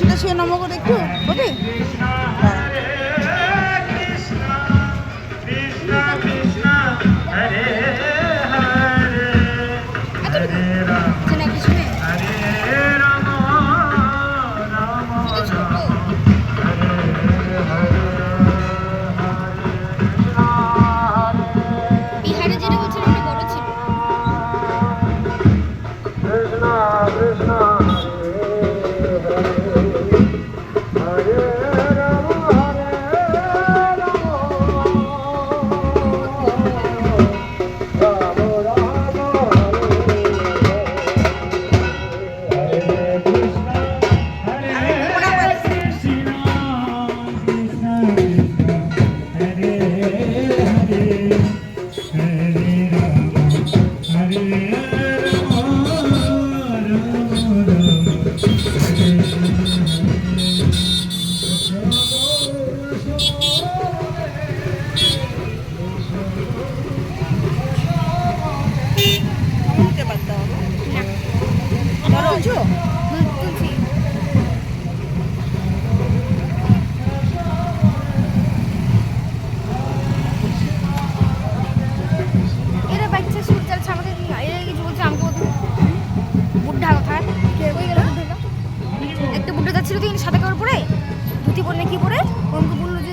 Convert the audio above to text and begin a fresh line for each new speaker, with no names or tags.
বংশীটা শুয়ে নম করে একটু ওকে
বিহারে Yeah. একটা বুড়ো যাচ্ছিল তিনি সাদা কাপড় পরে ধুতি পরে কি পরে ওরকম বলল যে